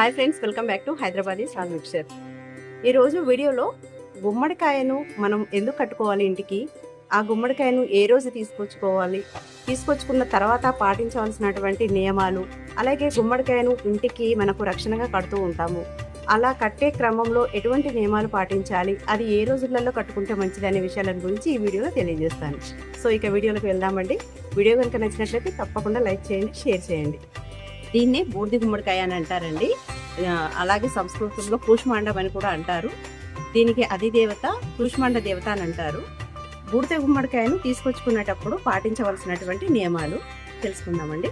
Hi friends welcome back to Hyderabad సాల్ mixture ఈరోజు వీడియోలో గుమ్మడికాయను మనం ఎందుకు కట్టుకోవాలి ఇంటికి? ఆ గుమ్మడికాయను ఏ రోజు తీసుకొచ్చుకోవాలి? తీసుకొచ్చుకున్న తర్వాత పాటించవలసినటువంటి నియమాలు అలాగే గుమ్మడికాయను ఇంటికి మనకు రక్షణగా కడుతూ ఉంటాము. అలా కట్టే క్రమంలో ఎటువంటి నియమాలు పాటించాలి? అది ఏ రోజులలో కట్టుకుంటే మంచిది అనే విషయాల గురించి ఈ వీడియోలో తెలియజేస్తాను. సో ఇక వీడియోలోకి వెళ్దామండి. వీడియో కనుక నచ్చినట్లయితే తప్పకుండా లైక్ చేయండి షేర్ చేయండి. దీన్నే బూర్ది గుమ్మడికాయ అని అంటారండి. అలాగే సంస్కృతంలో కూష్మాండం అని కూడా అంటారు. దీనికి అధిదేవత కూష్మాండ దేవత అని అంటారు. బూడిద గుమ్మడికాయను తీసుకొచ్చుకునేటప్పుడు పాటించవలసినటువంటి నియమాలు తెలుసుకుందామండి.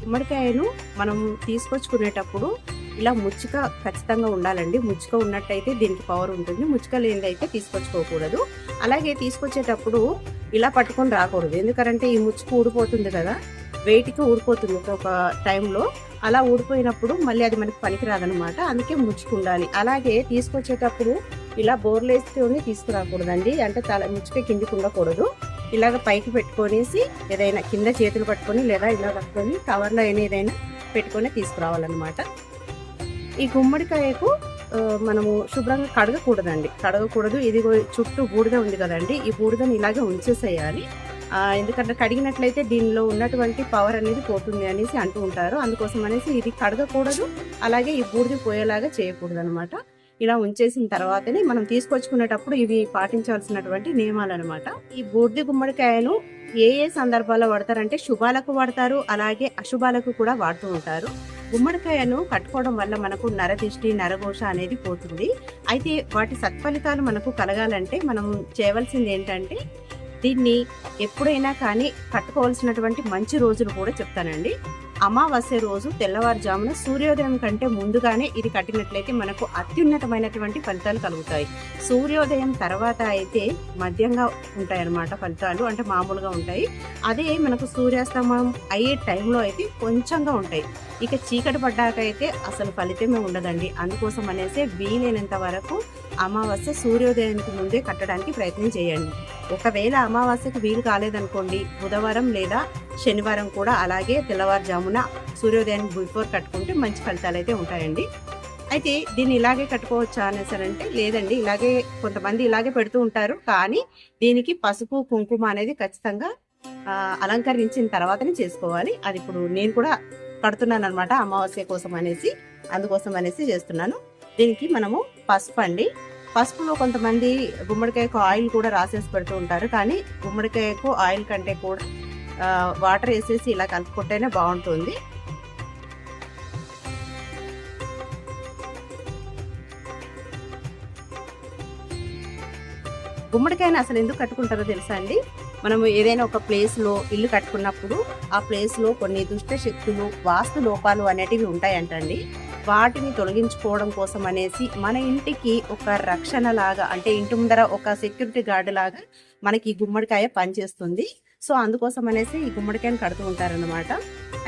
గుమ్మడికాయను మనం తీసుకొచ్చుకునేటప్పుడు ఇలా ముచ్చుక ఖచ్చితంగా ఉండాలండి. ముచ్చిక ఉన్నట్టయితే దీనికి పవర్ ఉంటుంది. ముచ్చుక లేనిదైతే తీసుకొచ్చుకోకూడదు. అలాగే తీసుకొచ్చేటప్పుడు ఇలా పట్టుకొని రాకూడదు. ఎందుకంటే ఈ ముచ్చుకు ఊడిపోతుంది కదా. వెయిట్కి ఊడిపోతుంది ఒక టైంలో. అలా ఊడిపోయినప్పుడు మళ్ళీ అది మనకి పనికిరాదనమాట అందుకే ముచ్చుకుండాలి అలాగే తీసుకొచ్చేటప్పుడు ఇలా బోర్లేసుకొని తీసుకురాకూడదండి. అంటే తల ముచ్చుక కిందికి ఉండకూడదు. ఇలాగ పైకి పెట్టుకొనేసి ఏదైనా కింద చేతులు పట్టుకొని లేదా ఇలా పట్టుకొని కవర్లో అయినా ఏదైనా పెట్టుకొని తీసుకురావాలన్నమాట. ఈ గుమ్మడికాయకు మనము శుభ్రంగా కడగకూడదండి. కడగకూడదు. ఇది చుట్టూ బూడిద ఉంది కదండి. ఈ బూడిదని ఇలాగే ఉంచేసేయాలి. ఎందుకంటే కడిగినట్లయితే దీనిలో ఉన్నటువంటి పవర్ అనేది పోతుంది అనేసి అంటూ ఉంటారు. అందుకోసం అనేసి ఇది కడగకూడదు అలాగే ఈ బూడిది పోయేలాగా చేయకూడదు అనమాట ఇలా ఉంచేసిన తర్వాతనే మనం తీసుకొచ్చుకునేటప్పుడు ఇవి పాటించాల్సినటువంటి నియమాలు అనమాట ఈ బూర్ది గుమ్మడికాయను ఏ ఏ సందర్భాల్లో వాడతారంటే శుభాలకు వాడతారు అలాగే అశుభాలకు కూడా వాడుతూ ఉంటారు. గుమ్మడికాయను కట్టుకోవడం వల్ల మనకు నరదిష్టి నరఘోష అనేది పోతుంది. అయితే వాటి సత్ఫలితాలు మనకు కలగాలంటే మనం చేయవలసింది ఏంటంటే దీన్ని ఎప్పుడైనా కానీ కట్టుకోవాల్సినటువంటి మంచి రోజులు కూడా చెప్తానండి. అమావాస్య రోజు తెల్లవారుజామున సూర్యోదయం కంటే ముందుగానే ఇది కట్టినట్లయితే మనకు అత్యున్నతమైనటువంటి ఫలితాలు కలుగుతాయి. సూర్యోదయం తర్వాత అయితే మధ్యంగా ఉంటాయన్నమాట ఫలితాలు అంటే మామూలుగా ఉంటాయి. అదే మనకు సూర్యాస్తమయం అయ్యే టైంలో అయితే కొంచెంగా ఉంటాయి. ఇక చీకటి పడ్డాక అయితే అసలు ఫలితమే ఉండదండి. అందుకోసం అనేసి వీలైనంత వరకు అమావాస్య సూర్యోదయానికి ముందే కట్టడానికి ప్రయత్నం చేయండి. ఒకవేళ అమావాస్యకు వీలు కాలేదనుకోండి బుధవారం లేదా శనివారం కూడా అలాగే తెల్లవారుజామున సూర్యోదయానికి బిఫోర్ కట్టుకుంటే మంచి ఫలితాలు అయితే ఉంటాయండి. అయితే దీన్ని ఇలాగే కట్టుకోవచ్చా అనేసారంటే లేదండి. ఇలాగే కొంతమంది ఇలాగే పెడుతూ ఉంటారు. కానీ దీనికి పసుపు కుంకుమ అనేది ఖచ్చితంగా అలంకరించిన తర్వాతనే చేసుకోవాలి. అది ఇప్పుడు నేను కూడా కడుతున్నాను అనమాట అమావాస్య కోసం అనేసి అందుకోసం అనేసి చేస్తున్నాను. దీనికి మనము పసుపు అండి. పసుపులో కొంతమంది గుమ్మడికాయకు ఆయిల్ కూడా రాసేసి పెడుతూ ఉంటారు. కానీ గుమ్మడికాయకు ఆయిల్ కంటే కూడా వాటర్ వేసేసి ఇలా కలుపుకుంటేనే బాగుంటుంది. గుమ్మడికాయని అసలు ఎందుకు కట్టుకుంటారో తెలుసా అండి? మనం ఏదైనా ఒక ప్లేస్లో ఇల్లు కట్టుకున్నప్పుడు ఆ ప్లేస్లో కొన్ని దుష్ట శక్తులు వాస్తు లోపాలు అనేటివి ఉంటాయంటండి. వాటిని తొలగించుకోవడం కోసం అనేసి మన ఇంటికి ఒక రక్షణ లాగా అంటే ఇంటి ముందర ఒక సెక్యూరిటీ గార్డ్ లాగా మనకి గుమ్మడికాయ పనిచేస్తుంది. సో అందుకోసం అనేసి ఈ గుమ్మడికాయను కడుతూ ఉంటారన్నమాట.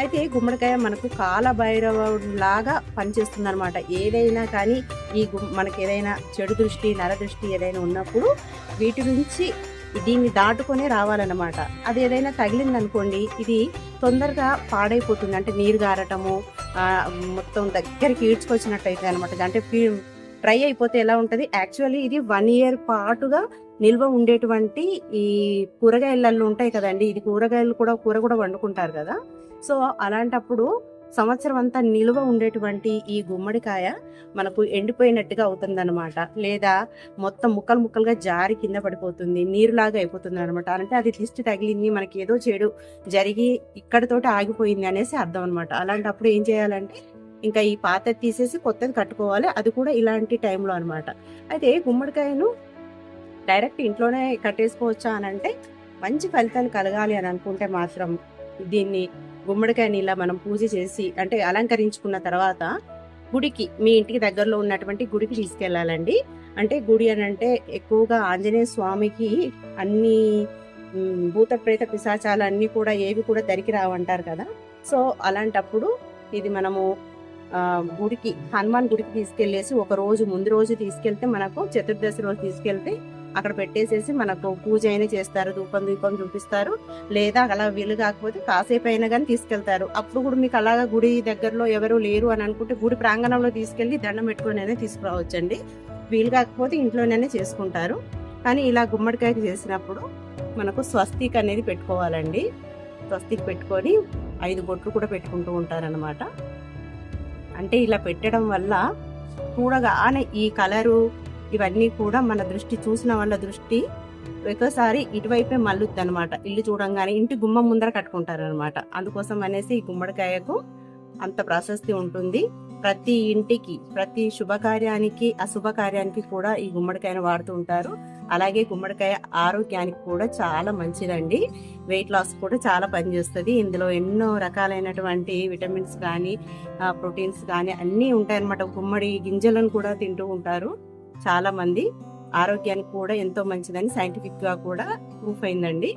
అయితే గుమ్మడికాయ మనకు కాలభైరవ లాగా పనిచేస్తుంది అనమాట ఏదైనా కానీ ఈ మనకి ఏదైనా చెడు దృష్టి నర దృష్టి ఏదైనా ఉన్నప్పుడు వీటి నుంచి దీన్ని దాటుకొనే రావాలన్నమాట. అది ఏదైనా తగిలిందనుకోండి ఇది తొందరగా పాడైపోతుంది. అంటే నీరు గారటము మొత్తం దగ్గరికి ఈడ్చుకొచ్చినట్టు అయితే అనమాట అంటే డ్రై అయిపోతే ఎలా ఉంటుంది? యాక్చువల్లీ ఇది వన్ ఇయర్ పాటుగా నిల్వ ఉండేటువంటి ఈ కూరగాయలలో ఉంటాయి కదండి. ఇది కూరగాయలు కూడా కూర కూడా వండుకుంటారు కదా. సో అలాంటప్పుడు సంవత్సరం అంతా నిల్వ ఉండేటువంటి ఈ గుమ్మడికాయ మనకు ఎండిపోయినట్టుగా అవుతుందన్నమాట. లేదా మొత్తం ముక్కలు ముక్కలుగా జారి కింద పడిపోతుంది. నీరులాగా అయిపోతుంది అనమాట అంటే అది దిష్టి తగిలింది మనకి ఏదో చెడు జరిగి ఇక్కడతోటి ఆగిపోయింది అనేసి అర్థం అనమాట అలాంటప్పుడు ఏం చేయాలంటే ఇంకా ఈ పాత తీసేసి కొత్తది కట్టుకోవాలి. అది కూడా ఇలాంటి టైంలో అనమాట అయితే గుమ్మడికాయను డైరెక్ట్ ఇంట్లోనే కట్టేసుకోవచ్చా అని అంటే మంచి ఫలితాలు కలగాలి అని అనుకుంటే మాత్రం దీన్ని గుమ్మడికాయని ఇలా మనం పూజ చేసి అంటే అలంకరించుకున్న తర్వాత గుడికి మీ ఇంటికి దగ్గరలో ఉన్నటువంటి గుడికి తీసుకెళ్ళాలండి అంటే గుడి అని అంటే ఎక్కువగా ఆంజనేయ స్వామికి అన్ని భూత ప్రేత పిశాచాలు అన్ని కూడా ఏవి కూడా దరికి రావంటారు కదా. సో అలాంటప్పుడు ఇది మనము గుడికి హనుమాన్ గుడికి తీసుకెళ్ళేసి ఒక రోజు ముందు రోజు తీసుకెళ్తే మనకు చతుర్దశి రోజు తీసుకెళ్తే అక్కడ పెట్టేసేసి మనకు పూజ అయినా చేస్తారు ధూపం దీపం చూపిస్తారు. లేదా అలా వీలు కాకపోతే కాసేపు అయినా కానీ తీసుకెళ్తారు. అప్పుడు కూడా మీకు అలాగా గుడి దగ్గరలో ఎవరు లేరు అని అనుకుంటే గుడి ప్రాంగణంలో తీసుకెళ్ళి దండం పెట్టుకొని అయినా తీసుకురావచ్చండి. వీలు కాకపోతే ఇంట్లోనే చేసుకుంటారు. కానీ ఇలా గుమ్మడికాయ చేసినప్పుడు మనకు స్వస్తిక్ అనేది పెట్టుకోవాలండి. స్వస్తిక్ పెట్టుకొని ఐదు బొట్లు కూడా పెట్టుకుంటూ ఉంటారనమాట అంటే ఇలా పెట్టడం వల్ల చూడగానే ఈ కలరు ఇవన్నీ కూడా మన దృష్టి చూసిన వాళ్ళ దృష్టి ఒకసారి ఇటువైపే మల్లుద్ది అనమాట ఇల్లు చూడంగానే ఇంటి గుమ్మం ముందర కట్టుకుంటారు అనమాట అందుకోసం అనేసి ఈ గుమ్మడికాయకు అంత ప్రశస్తి ఉంటుంది. ప్రతి ఇంటికి ప్రతి శుభకార్యానికి అశుభకార్యానికి కూడా ఈ గుమ్మడికాయను వాడుతూ ఉంటారు. అలాగే గుమ్మడికాయ ఆరోగ్యానికి కూడా చాలా మంచిదండి. వెయిట్ లాస్ కూడా చాలా పనిచేస్తుంది. ఇందులో ఎన్నో రకాలైనటువంటి విటమిన్స్ కానీ ప్రోటీన్స్ కానీ అన్నీ ఉంటాయన్నమాట. గుమ్మడి గింజలను కూడా తింటూ ఉంటారు. చాలా మంది ఆరోగ్యానికి కూడా ఎంతో మంచిదని సైంటిఫిక్గా కూడా ప్రూఫ్ అయిందండి.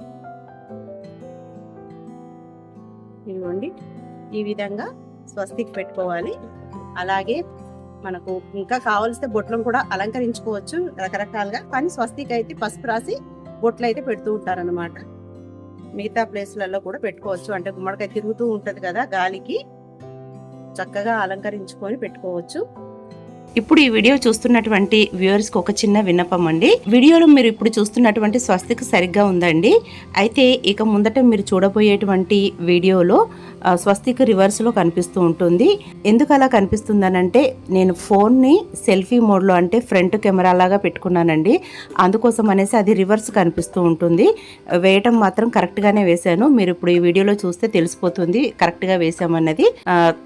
ఇదిగోండి. ఈ విధంగా స్వస్తికి పెట్టుకోవాలి. అలాగే మనకు ఇంకా కావలిస్తే బొట్లను కూడా అలంకరించుకోవచ్చు రకరకాలుగా. కానీ స్వస్తికి అయితే పసుపు రాసి బొట్లు అయితే పెడుతూ ఉంటారనమాట మిగతా ప్లేస్లలో కూడా పెట్టుకోవచ్చు. అంటే గుమ్మడికాయ తిరుగుతూ ఉంటది కదా గాలికి చక్కగా అలంకరించుకొని పెట్టుకోవచ్చు. ఇప్పుడు ఈ వీడియో చూస్తున్నటువంటి వ్యూవర్స్కి ఒక చిన్న విన్నపం అండి. వీడియోలో మీరు ఇప్పుడు చూస్తున్నటువంటి స్వస్తికి సరిగ్గా ఉందండి. అయితే ఇక ముందట మీరు చూడబోయేటువంటి వీడియోలో ఆ, స్వస్తిక్ రివర్స్లో కనిపిస్తూ ఉంటుంది. ఎందుకు అలా కనిపిస్తుందనంటే నేను ఫోన్ని సెల్ఫీ మోడ్లో అంటే ఫ్రంట్ కెమెరా లాగా పెట్టుకున్నానండి. అందుకోసం అనేసి అది రివర్స్ కనిపిస్తూ ఉంటుంది. వేయటం మాత్రం కరెక్ట్గానే వేశాను. మీరు ఇప్పుడు ఈ వీడియోలో చూస్తే తెలిసిపోతుంది కరెక్ట్గా వేసామన్నది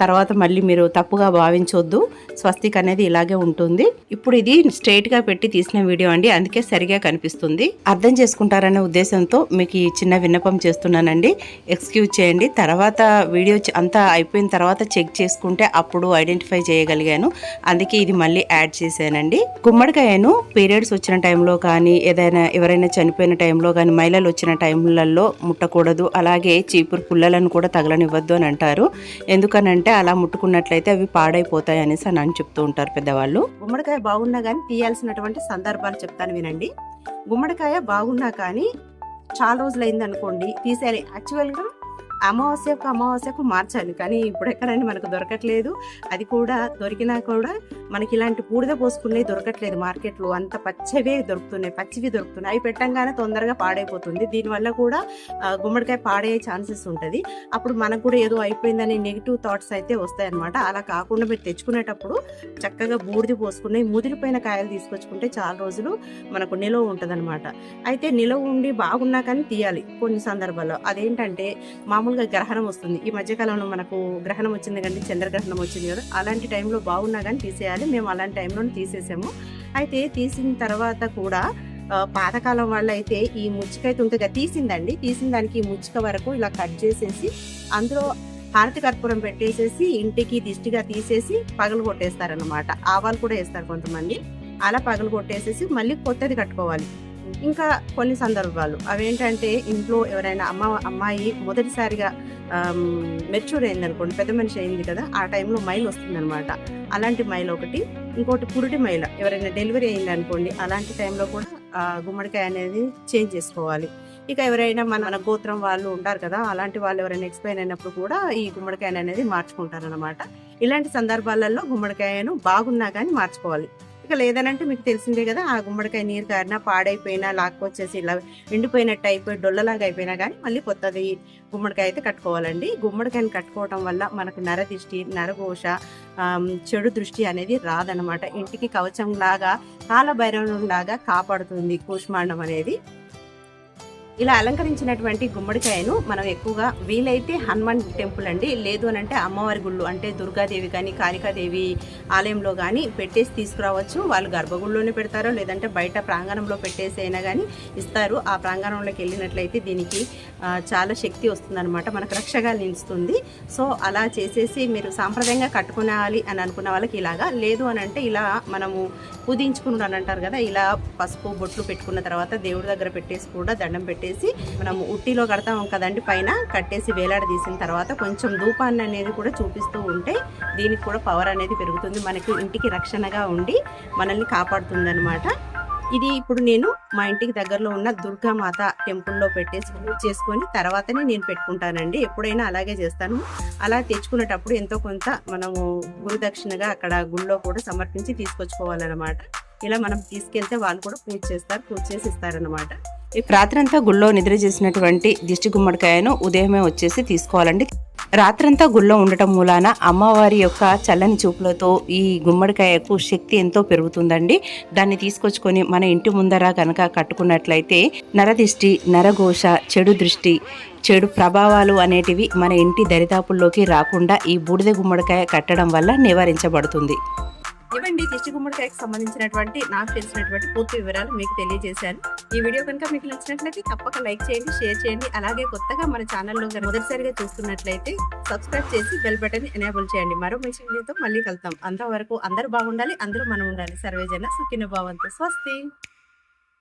తర్వాత మళ్ళీ మీరు తప్పుగా భావించొద్దు. స్వస్తిక్ అనేది ఇలాగే ఉంటుంది. ఇప్పుడు ఇది స్ట్రైట్గా పెట్టి తీసిన వీడియో అండి. అందుకే సరిగా కనిపిస్తుంది. అర్థం చేసుకుంటారనే ఉద్దేశంతో మీకు ఈ చిన్న విన్నపం చేస్తున్నానండి. ఎక్స్క్యూజ్ చేయండి. తర్వాత వీడియో అంతా అయిపోయిన తర్వాత చెక్ చేసుకుంటే అప్పుడు ఐడెంటిఫై చేయగలిగాను. అందుకే ఇది మళ్ళీ యాడ్ చేశానండి. గుమ్మడికాయను పీరియడ్స్ వచ్చిన టైంలో కానీ ఏదైనా ఎవరైనా చనిపోయిన టైంలో కానీ మహిళలు వచ్చిన టైంలలో ముట్టకూడదు. అలాగే చీపురు పుల్లలను కూడా తగలనివ్వద్దు అని అంటారు. ఎందుకనంటే అలా ముట్టుకున్నట్లయితే అవి పాడైపోతాయి అనేసి అని చెప్తూ ఉంటారు పెద్దవాళ్ళు. గుమ్మడికాయ బాగున్నా కానీ తీయాల్సినటువంటి సందర్భాలు చెప్తాను వినండి. గుమ్మడికాయ బాగున్నా కానీ చాలా రోజులు అయింది అనుకోండి తీసేయాలి. యాక్చువల్గా అమావాస్యకు అమావాస్యకు మార్చాలి. కానీ ఇప్పుడు ఎక్కడండి మనకు దొరకట్లేదు. అది కూడా దొరికినా కూడా మనకి ఇలాంటి బూడిద పోసుకునేవి దొరకట్లేదు మార్కెట్లో. అంత పచ్చవే దొరుకుతున్నాయి పచ్చివి దొరుకుతున్నాయి. అవి పెట్టంగానే తొందరగా పాడైపోతుంది. దీనివల్ల కూడా గుమ్మడికాయ పాడయ్యే ఛాన్సెస్ ఉంటుంది. అప్పుడు మనకు కూడా ఏదో అయిపోయిందని నెగిటివ్ థాట్స్ అయితే వస్తాయన్నమాట. అలా కాకుండా మీరు తెచ్చుకునేటప్పుడు చక్కగా బూడిది పోసుకుని ముదిరిపోయిన కాయలు తీసుకొచ్చుకుంటే చాలా రోజులు మనకు నిలవ ఉంటదన్నమాట. అయితే నిలవ ఉండి బాగున్నా కానీ తీయాలి కొన్ని సందర్భాల్లో. అదేంటంటే మామూలుగా గ్రహణం వస్తుంది. ఈ మధ్యకాలంలో మనకు గ్రహణం వచ్చింది కానీ చంద్రగ్రహణం వచ్చింది కదా. అలాంటి టైంలో బాగున్నా కానీ తీసేయాలి. మేము అలాంటి టైంలో తీసేసాము. అయితే తీసిన తర్వాత కూడా పాతకాలం వాళ్ళు అయితే ఈ ముచ్చికైతే ఉంటుంది తీసిందండి. తీసిన దానికి ఈ ముచ్చిక వరకు ఇలా కట్ చేసేసి అందులో హారతి కర్పూరం పెట్టేసేసి ఇంటికి దిష్టిగా తీసేసి పగలు కొట్టేస్తారనమాట ఆవాలు కూడా వేస్తారు కొంతమంది. అలా పగలు కొట్టేసేసి మళ్ళీ కొత్తది కట్టుకోవాలి. ఇంకా కొన్ని సందర్భాలు. అవేంటంటే ఇంట్లో ఎవరైనా అమ్మ అమ్మాయి మొదటిసారిగా మెచ్యూర్ అయింది అనుకోండి పెద్ద మనిషి అయింది కదా ఆ టైంలో మైల్ వస్తుందనమాట అలాంటి మైల్ ఒకటి. ఇంకోటి పురుటి మైల. ఎవరైనా డెలివరీ అయింది అనుకోండి అలాంటి టైంలో కూడా గుమ్మడికాయ అనేది చేంజ్ చేసుకోవాలి. ఇక ఎవరైనా మన మన గోత్రం వాళ్ళు ఉంటారు కదా అలాంటి వాళ్ళు ఎవరైనా ఎక్స్పైర్ అయినప్పుడు కూడా ఈ గుమ్మడికాయ అనేది మార్చుకుంటారు అనమాట ఇలాంటి సందర్భాలలో గుమ్మడికాయను బాగున్నా కానీ మార్చుకోవాలి. ఇక లేదనంటే మీకు తెలిసిందే కదా ఆ గుమ్మడికాయ నీరు కారినా పాడైపోయినా లాక్కొచ్చేసి ఇలా ఎండిపోయినట్టు అయిపోయి డొల్లలాగా అయిపోయినా కానీ మళ్ళీ కొత్తది గుమ్మడికాయ అయితే కట్టుకోవాలండి. గుమ్మడికాయని కట్టుకోవటం వల్ల మనకు నరదిష్టి నరఘోష చెడు దృష్టి అనేది రాదనమాట ఇంటికి కవచం లాగా కాలభైరవం లాగా కాపాడుతుంది కూష్మాండం అనేది. ఇలా అలంకరించినటువంటి గుమ్మడికాయను మనం ఎక్కువగా వీలైతే హనుమాన్ టెంపుల్ అండి. లేదు అని అంటే అమ్మవారి గుళ్ళు అంటే దుర్గాదేవి కానీ కాళికాదేవి ఆలయంలో కానీ పెట్టేసి తీసుకురావచ్చు. వాళ్ళు గర్భగుళ్ళలోనే పెడతారో లేదంటే బయట ప్రాంగణంలో పెట్టేసి అయినా కానీ ఇస్తారు. ఆ ప్రాంగణంలోకి వెళ్ళినట్లయితే దీనికి చాలా శక్తి వస్తుందన్నమాట. మనకు రక్షగా నిలుస్తుంది. సో అలా చేసేసి మీరు సాంప్రదాయంగా కట్టుకోవాలి అని అనుకున్న వాళ్ళకి ఇలాగా. లేదు అని అంటే ఇలా మనము పూజించుకున్నాను అంటారు కదా ఇలా పసుపు బొట్లు పెట్టుకున్న తర్వాత దేవుడి దగ్గర పెట్టేసి కూడా దండం కట్టేసి మనం ఉట్టిలో కడతాం కదండి పైన కట్టేసి వేలాడదీసిన తర్వాత కొంచెం ధూపాన్ని అనేది కూడా చూపిస్తూ ఉంటే దీనికి కూడా పవర్ అనేది పెరుగుతుంది మనకు ఇంటికి రక్షణగా ఉండి మనల్ని కాపాడుతుంది ఇది ఇప్పుడు నేను మా ఇంటికి దగ్గరలో ఉన్న దుర్గామాత టెంపుల్లో పెట్టేసి పూజ చేసుకొని తర్వాతనే నేను పెట్టుకుంటానండి. ఎప్పుడైనా అలాగే చేస్తాను. అలా తెచ్చుకునేటప్పుడు ఎంతో కొంత మనము గురుదక్షిణగా అక్కడ గుళ్ళో కూడా సమర్పించి తీసుకొచ్చుకోవాలన్నమాట. ఇలా మనం తీసుకెళ్తే వాళ్ళు కూడా పూజ చేస్తారు పూజ చేసి ఇస్తారనమాట రాత్రంతా గుళ్ళో నిద్ర చేసినటువంటి దిష్టి గుమ్మడికాయను ఉదయమే వచ్చేసి తీసుకోవాలండి. రాత్రంతా గుళ్ళో ఉండటం మూలాన అమ్మవారి యొక్క చల్లని చూపులతో ఈ గుమ్మడికాయకు శక్తి ఎంతో పెరుగుతుందండి. దాన్ని తీసుకొచ్చుకొని మన ఇంటి ముందర కనుక కట్టుకున్నట్లయితే నరదిష్టి నరఘోష చెడు దృష్టి చెడు ప్రభావాలు అనేటివి మన ఇంటి దరిదాపుల్లోకి రాకుండా ఈ బూడిద గుమ్మడికాయ కట్టడం వల్ల నివారించబడుతుంది. ఇవ్వండి. దిష్టి గుమ్మడికాయకి సంబంధించినటువంటి నాకు తెలిసినటువంటి పూర్తి వివరాలు మీకు తెలియజేశాను. ఈ వీడియో కనుక మీకు నచ్చినట్లయితే తప్పక లైక్ చేయండి షేర్ చేయండి. అలాగే కొత్తగా మన ఛానల్లో మొదటిసారిగా చూస్తున్నట్లయితే సబ్స్క్రైబ్ చేసి బెల్ బటన్ ఎనేబుల్ చేయండి. మరో మంచి వీడియోతో మళ్ళీ కలుద్దాం. అంతవరకు అందరూ బాగుండాలి అందరూ మనం ఉండాలి. సర్వేజన సుఖిన భావంతో. స్వస్తి.